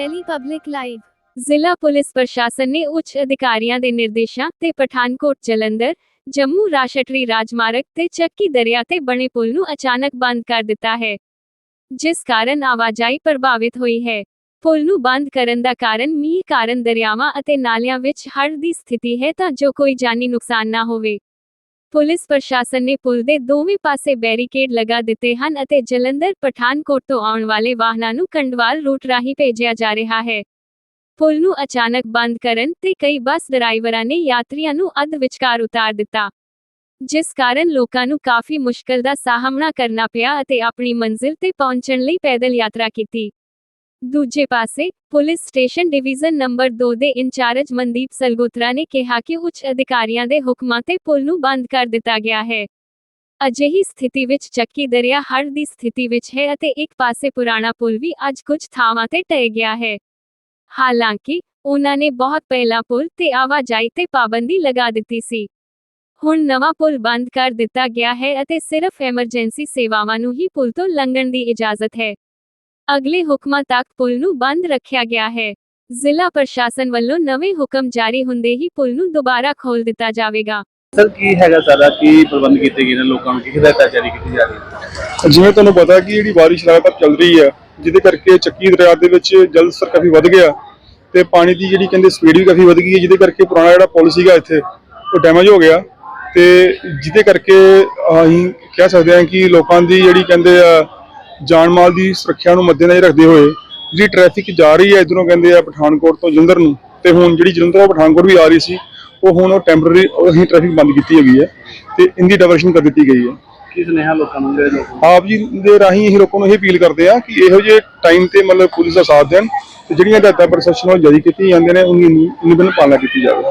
Delhi Public Live ਜ਼ਿਲ੍ਹਾ police ਪ੍ਰਸ਼ਾਸਨ ਨੇ ਉੱਚ ਅਧਿਕਾਰੀਆਂ ਦੇ ਨਿਰਦੇਸ਼ਾਂ ਤੇ ਪਠਾਨਕੋਟ ਜਲੰਧਰ, ਜੰਮੂ ਰਾਸ਼ਟਰੀ ਰਾਜਮਾਰਗ ਤੇ ਚੱਕੀ ਦਰਿਆ ਤੇ ਬਣੇ ਪੁਲ ਨੂੰ ਅਚਾਨਕ ਬੰਦ ਕਰ ਦਿੱਤਾ ਹੈ। ਜਿਸ ਕਾਰਨ ਆਵਾਜਾਈ ਪ੍ਰਭਾਵਿਤ ਹੋਈ ਹੈ। ਪੁਲ ਨੂੰ ਬੰਦ ਕਰਨ ਦਾ ਕਾਰਨ ਮੀਂਹ ਕਾਰਨ ਦਰਿਆਵਾਂ ਅਤੇ ਨਾਲਿਆਂ ਵਿੱਚ ਹੜ੍ਹ ਦੀ ਸਥਿਤੀ ਹੈ ਤਾਂ ਜੋ ਕੋਈ ਜਾਨੀ ਨੁਕਸਾਨ ਨਾ ਹੋਵੇ। ਪੁਲਿਸ ਪ੍ਰਸ਼ਾਸਨ ਨੇ ਪੁਲ ਦੇ ਦੋਵੇਂ ਪਾਸੇ ਬੈਰੀਕੇਡ ਲਗਾ ਦਿੱਤੇ ਹਨ ਅਤੇ ਜਲੰਧਰ, ਪਠਾਨਕੋਟ ਤੋਂ ਆਉਣ ਵਾਲੇ ਵਾਹਨਾਂ ਨੂੰ ਕੰਡਵਾਲ ਰੂਟ ਰਾਹੀਂ ਭੇਜਿਆ ਜਾ ਰਿਹਾ ਹੈ। ਪੁਲ ਨੂੰ ਅਚਾਨਕ ਬੰਦ ਕਰਨ ਤੇ ਕਈ ਬੱਸ ਡਰਾਈਵਰਾਂ ਨੇ ਯਾਤਰੀਆਂ ਨੂੰ ਅੱਧ ਵਿਚਕਾਰ ਉਤਾਰ ਦਿੱਤਾ। ਜਿਸ ਕਾਰਨ ਲੋਕਾਂ ਨੂੰ ਕਾਫੀ ਮੁਸ਼ਕਲ ਦਾ ਸਾਹਮਣਾ ਕਰਨਾ ਪਿਆ ਅਤੇ ਆਪਣੀ ਮੰਜ਼ਿਲ ਤੇ ਪਹੁੰਚਣ ਲਈ ਪੈਦਲ ਯਾਤਰਾ ਕੀਤੀ। ਦੂਜੇ ਪਾਸੇ, ਪੁਲਿਸ ਸਟੇਸ਼ਨ ਡਿਵੀਜ਼ਨ ਨੰਬਰ 2 ਦੇ ਇੰਚਾਰਜ ਮਨਦੀਪ ਸਲਗੋਤਰਾ ਨੇ ਕਿਹਾ ਕਿ ਉੱਚ ਅਧਿਕਾਰੀਆਂ ਦੇ ਹੁਕਮਾਂ ਤੇ ਪੁਲ ਨੂੰ ਬੰਦ ਕਰ ਦਿੱਤਾ ਗਿਆ ਹੈ। ਅਜਿਹੀ ਸਥਿਤੀ ਵਿੱਚ ਚੱਕੀ ਦਰਿਆ ਹੜ੍ਹ ਦੀ ਸਥਿਤੀ ਵਿੱਚ ਹੈ ਅਤੇ ਇੱਕ ਪਾਸੇ ਪੁਰਾਣਾ ਪੁਲ ਵੀ ਅੱਜ ਕੁਝ ਥਾਵਾਂ ਤੇ ਟਹਿ ਗਿਆ ਹੈ। ਹਾਲਾਂਕਿ, ਉਹਨਾਂ ਨੇ ਬਹੁਤ ਪਹਿਲਾਂ ਪੁਲ ਤੇ ਆਵਾਜਾਈ ਤੇ ਪਾਬੰਦੀ ਲਗਾ ਦਿੱਤੀ ਸੀ। ਹੁਣ ਨਵਾਂ ਪੁਲ ਬੰਦ ਕਰ ਦਿੱਤਾ ਗਿਆ ਹੈ ਅਤੇ ਸਿਰਫ ਐਮਰਜੈਂਸੀ ਸੇਵਾਵਾਂ ਨੂੰ ਹੀ ਪੁਲ ਤੋਂ ਲੰਘਣ ਦੀ ਇਜਾਜ਼ਤ ਹੈ। ਅਗਲੇ ਹੁਕਮਾਂ ਤੱਕ ਪੁਲ ਨੂੰ ਬੰਦ ਰੱਖਿਆ ਗਿਆ ਹੈ। ਜ਼ਿਲ੍ਹਾ ਪ੍ਰਸ਼ਾਸਨ ਵੱਲੋਂ ਨਵੇਂ ਹੁਕਮ ਜਾਰੀ ਹੁੰਦੇ ਹੀ ਪੁਲ ਨੂੰ ਦੁਬਾਰਾ ਖੋਲ ਦਿੱਤਾ ਜਾਵੇਗਾ। ਸਰ ਕੀ ਹੈਗਾ ਸਾਰਾ? ਕੀ ਪ੍ਰਬੰਧ ਕੀਤੇ ਗਏ ਨੇ ਲੋਕਾਂ ਨੂੰ? ਕੀ ਹਦਾਇਤਾਂ ਜਾਰੀ ਕੀਤੀ ਜਾ ਰਹੀ? ਹੈ ਜਿਵੇਂ ਤੁਹਾਨੂੰ ਪਤਾ ਕਿ ਜਿਹੜੀ ਬਾਰਿਸ਼ ਲਗਾਤਾਰ ਚੱਲ ਰਹੀ ਹੈ ਜਿਹਦੇ ਕਰਕੇ ਚੱਕੀ ਦਰਿਆ ਦੇ ਵਿੱਚ ਜਲ ਸਤਰ ਕਾਫੀ ਵੱਧ ਗਿਆ ਤੇ ਪਾਣੀ ਦੀ ਜਿਹੜੀ ਕਹਿੰਦੇ ਸਪੀਡ ਵੀ ਕਾਫੀ ਵੱਧ ਗਈ ਹੈ ਜਿਹਦੇ ਕਰਕੇ ਪੁਰਾਣਾ ਜਿਹੜਾ ਪੁਲ ਸੀਗਾ ਇੱਥੇ ਉਹ ਡੈਮੇਜ ਹੋ ਗਿਆ ਤੇ ਜਿਹਦੇ ਕਰਕੇ ਅਸੀਂ ਕਹਿ ਸਕਦੇ ਹਾਂ ਕਿ ਲੋਕਾਂ ਦੀ ਜਿਹੜੀ ਕਹਿੰਦੇ ਆ ਜਾਨ ਮਾਲ ਦੀ ਸੁਰੱਖਿਆ ਨੂੰ ਮੱਦੇਨਜ਼ਰ ਰੱਖਦੇ ਹੋਏ ਜਿਹੜੀ ਟ੍ਰੈਫਿਕ ਜਾ ਰਹੀ ਹੈ ਇਧਰੋਂ ਕਹਿੰਦੇ ਆ ਪਠਾਨਕੋਟ ਤੋਂ ਜਲੰਧਰ ਨੂੰ ਤੇ ਹੁਣ ਜਿਹੜੀ ਜਲੰਧਰ ਪਠਾਨਕੋਟ ਵੀ ਆ ਰਹੀ ਸੀ ਉਹ ਹੁਣ ਉਹ ਟੈਂਪਰੇਰੀ ਅਸੀਂ ਟ੍ਰੈਫਿਕ ਬੰਦ ਕੀਤੀ ਹੈਗੀ ਹੈ ਤੇ ਇਹਦੀ ਡਾਇਵਰਸ਼ਨ ਕਰ ਦਿੱਤੀ ਗਈ ਹੈ। ਕੀ ਸੁਨੇਹਾ ਲੋਕਾਂ ਨੂੰ ਜਿਹੜੇ ਲੋਕ ਆਪ ਜੀ ਦੇ ਰਾਹੀਂ ਅਸੀਂ ਲੋਕਾਂ ਨੂੰ ਇਹ ਅਪੀਲ ਕਰਦੇ ਆ ਕਿ ਇਹੋ ਜਿਹੇ ਟਾਈਮ ਤੇ ਮਤਲਬ ਪੁਲਿਸ ਦਾ ਸਾਥ ਦੇਣ ਤੇ ਜਿਹੜੀਆਂ ਹਦਾਇਤਾਂ ਪ੍ਰਸ਼ਾਸਨ ਵੱਲੋਂ ਜਾਰੀ ਕੀਤੀਆਂ ਜਾਂਦੀਆਂ ਨੇ ਉਹਨਾਂ ਦੀ ਨਿਯਮਨ ਪਾਲਣਾ ਕੀਤੀ ਜਾਵੇ।